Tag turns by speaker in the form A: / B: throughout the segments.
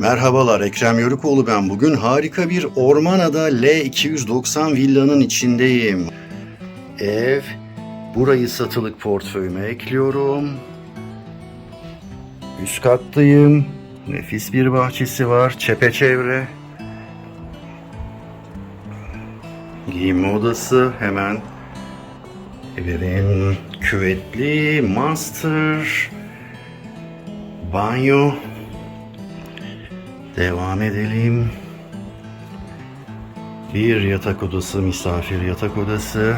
A: Merhabalar Ekrem Yörükoğlu ben. Bugün harika bir Ormanada L290 villanın içindeyim. Ev, burayı satılık portföyüme ekliyorum. Üst kattayım. Nefis bir bahçesi var. Çepeçevre. Giyinme odası hemen. Evin küvetli master. Banyo. Devam edelim. Bir yatak odası, misafir yatak odası.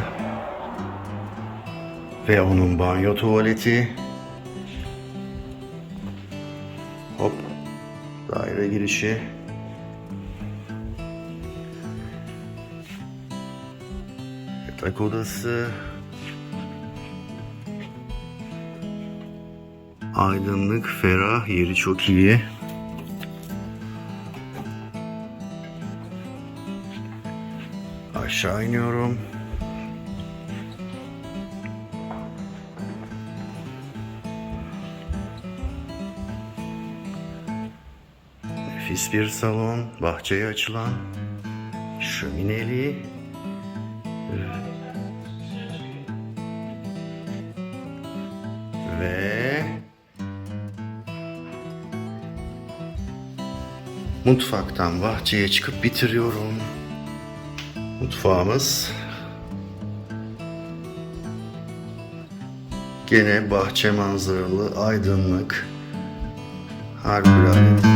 A: Ve onun banyo tuvaleti. Hop. Daire girişi. Yatak odası. Aydınlık, ferah, yeri çok iyi. Aşağı iniyorum. Nefis bir salon, bahçeye açılan, şömineli. Ve mutfaktan bahçeye çıkıp bitiriyorum. Mutfağımız gene bahçe manzaralı, aydınlık, harikulade.